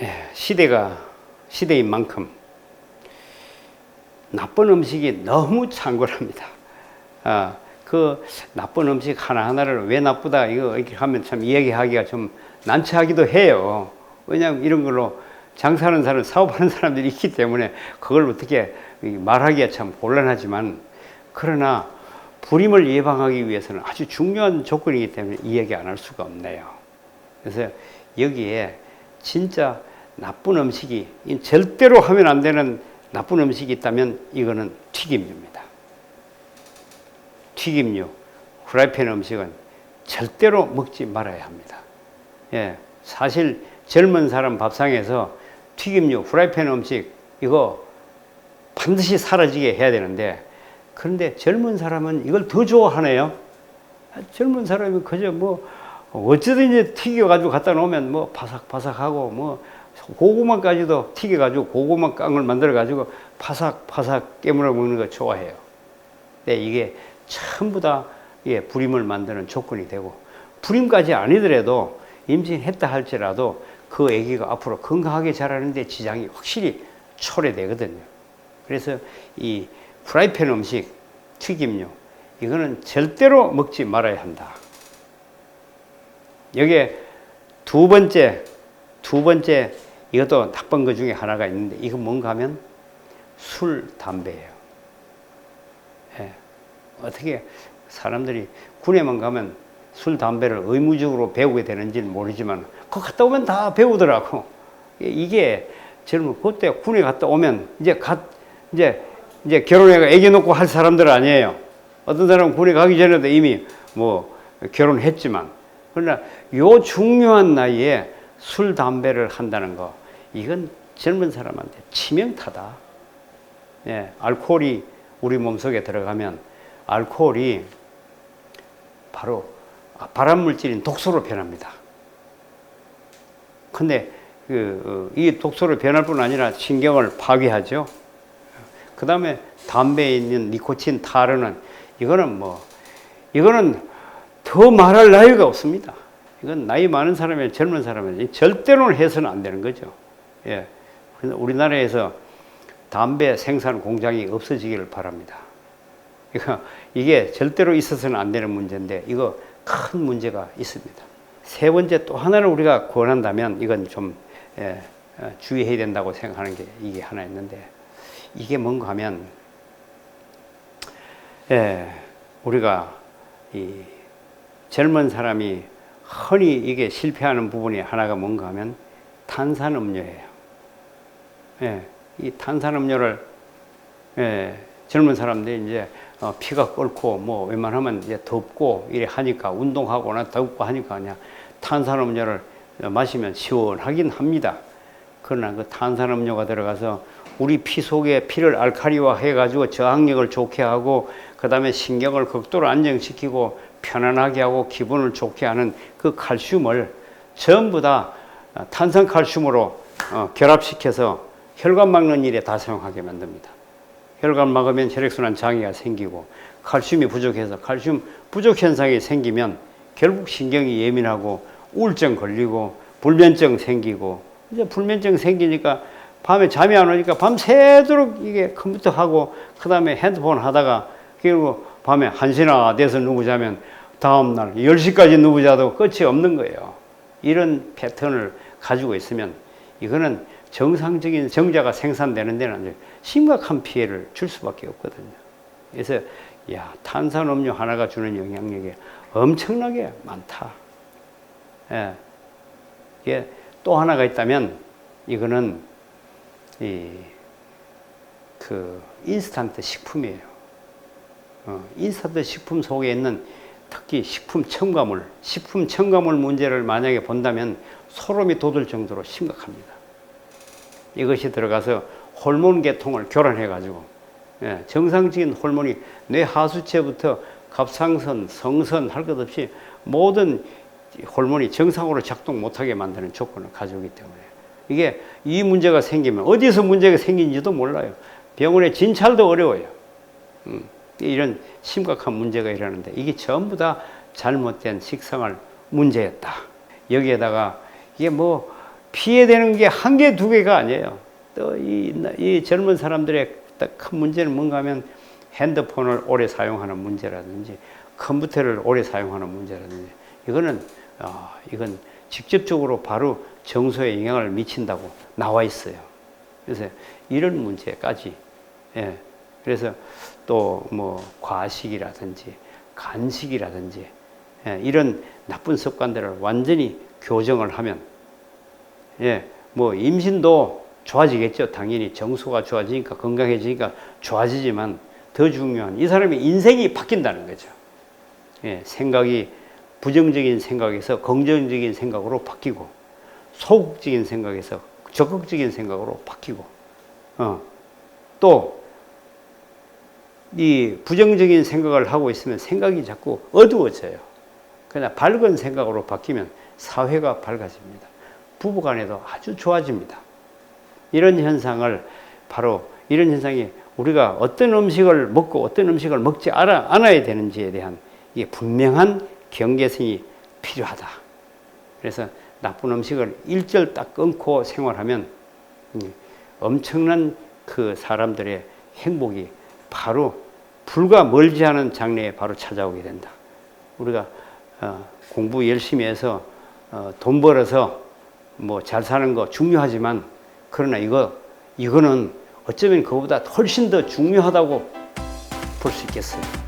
예, 시대가 시대인 만큼 나쁜 음식이 너무 창궐합니다. 아, 그 나쁜 음식 하나하나를 왜 나쁘다 이거 이렇게 하면 참 이야기하기가 좀 난처하기도 해요. 왜냐하면 이런 걸로 장사하는 사람, 사업하는 사람들이 있기 때문에 그걸 어떻게 말하기가 참 곤란하지만 그러나 불임을 예방하기 위해서는 아주 중요한 조건이기 때문에 이야기 안 할 수가 없네요. 그래서 여기에 진짜 나쁜 음식이 이 절대로 하면 안 되는 나쁜 음식이 있다면 이거는 튀김류입니다. 튀김류, 후라이팬 음식은 절대로 먹지 말아야 합니다. 예, 사실 젊은 사람 밥상에서 튀김류, 후라이팬 음식 이거 반드시 사라지게 해야 되는데 그런데 젊은 사람은 이걸 더 좋아하네요. 아, 젊은 사람이 그저 뭐 이제 튀겨가지고 갖다 놓으면 뭐 바삭바삭하고 뭐 고구마까지도 튀겨가지고 고구마 깡을 만들어가지고 바삭바삭 깨물어 먹는 거 좋아해요. 근데 이게 전부 다 예, 불임을 만드는 조건이 되고 불임까지 아니더라도 임신했다 할지라도 그 아기가 앞으로 건강하게 자라는데 지장이 확실히 초래되거든요. 그래서 이 프라이팬 음식, 튀김류 이거는 절대로 먹지 말아야 한다. 여기에 두 번째, 두 번째 이것도 나쁜 것 중에 하나가 있는데 이거 뭔가 하면 술, 담배예요. 예. 어떻게 사람들이 군에만 가면 술, 담배를 의무적으로 배우게 되는지는 모르지만 그 갔다 오면 다 배우더라고. 이게 젊은 그때 군에 갔다 오면 이제 갓 이제 이제 결혼해가 애기 놓고 할 사람들 아니에요. 어떤 사람은 군에 가기 전에도 이미 뭐 결혼했지만 그러나 요 중요한 나이에 술 담배를 한다는 거 이건 젊은 사람한테 치명타다. 예, 알코올이 우리 몸속에 들어가면 알코올이 바로 발암 물질인 독소로 변합니다. 근데 그, 어, 이 독소로 변할 뿐 아니라 신경을 파괴하죠. 그 다음에 담배에 있는 니코틴, 타르는 이거는 뭐, 이거는 더 말할 나위가 없습니다. 이건 나이 많은 사람이 젊은 사람이 절대로 해서는 안 되는 거죠. 예. 우리나라에서 담배 생산 공장이 없어지기를 바랍니다. 이거, 이게 절대로 있어서는 안 되는 문제인데, 이거 큰 문제가 있습니다. 세 번째 또 하나를 우리가 권한다면 이건 좀 예, 어, 주의해야 된다고 생각하는 게 이게 하나 있는데 이게 뭔가 하면 예, 우리가 이 젊은 사람이 흔히 이게 실패하는 부분이 하나가 뭔가 하면 탄산음료예요. 예, 이 탄산음료를 예, 젊은 사람들이 이제 어, 피가 끓고 뭐 웬만하면 이제 덥고 이래 하니까 운동하거나 덥고 하니까 그냥 탄산음료를 마시면 시원하긴 합니다. 그러나 그 탄산음료가 들어가서 우리 피 속에 피를 알카리화 해가지고 저항력을 좋게 하고 그 다음에 신경을 극도로 안정시키고 편안하게 하고 기분을 좋게 하는 그 칼슘을 전부 다 탄산 칼슘으로 어, 결합시켜서 혈관 막는 일에 다 사용하게 만듭니다. 혈관 막으면 혈액순환 장애가 생기고 칼슘이 부족해서 칼슘 부족 현상이 생기면 결국 신경이 예민하고 우울증 걸리고 불면증 생기고 이제 불면증 생기니까 밤에 잠이 안 오니까 밤새도록 이게 컴퓨터 하고 그다음에 핸드폰 하다가 그리고 밤에 1시나 돼서 누구 자면 다음날 10시까지 누구 자도 끝이 없는 거예요. 이런 패턴을 가지고 있으면 이거는 정상적인 정자가 생산되는 데는 심각한 피해를 줄 수밖에 없거든요. 그래서 야 탄산음료 하나가 주는 영향력이 엄청나게 많다. 예. 이게 또 하나가 있다면 이거는 이 그 인스턴트 식품이에요. 어, 인스턴트 식품 속에 있는 특히 식품 첨가물, 식품 첨가물 문제를 만약에 본다면 소름이 돋을 정도로 심각합니다. 이것이 들어가서 호르몬 계통을 교란해 가지고 예, 정상적인 호르몬이 뇌 하수체부터 갑상선, 성선 할 것 없이 모든 호르몬이 정상으로 작동 못하게 만드는 조건을 있기 때문에 이게 이 문제가 생기면 어디서 문제가 생긴지도 몰라요. 병원에 진찰도 어려워요. 음, 이런 심각한 문제가 일어나는데 이게 전부 다 잘못된 식생활 문제였다. 여기에다가 이게 뭐 피해되는 게 한 개, 두 개가 아니에요. 또 이 이 젊은 사람들의 딱큰 문제는 뭔가 하면 핸드폰을 오래 사용하는 문제라든지 컴퓨터를 오래 사용하는 문제라든지 이거는 아, 이건 직접적으로 바로 정서에 영향을 미친다고 나와 있어요. 그래서 이런 문제까지 예. 그래서 또 뭐 과식이라든지 간식이라든지 예, 이런 나쁜 습관들을 완전히 교정을 하면 예, 뭐 임신도 좋아지겠죠. 당연히 정서가 좋아지니까 건강해지니까 좋아지지만 더 중요한 이 사람의 인생이 바뀐다는 거죠. 예, 생각이 부정적인 생각에서 긍정적인 생각으로 바뀌고 소극적인 생각에서 적극적인 생각으로 바뀌고 어, 또 이 부정적인 생각을 하고 있으면 생각이 자꾸 어두워져요. 그러나 밝은 생각으로 바뀌면 사회가 밝아집니다. 부부 간에도 아주 좋아집니다. 이런 현상을 바로 이런 현상이 우리가 어떤 음식을 먹고 어떤 음식을 먹지 않아, 않아야 되는지에 대한 이게 분명한 경계선이 필요하다. 그래서 나쁜 음식을 일절 딱 끊고 생활하면 음, 엄청난 그 사람들의 행복이 바로 불과 멀지 않은 장래에 바로 찾아오게 된다. 우리가 어, 공부 열심히 해서 어, 돈 벌어서 뭐 잘 사는 거 중요하지만 그러나 이거 이거는 어쩌면 그보다 훨씬 더 중요하다고 볼 수 있겠어요.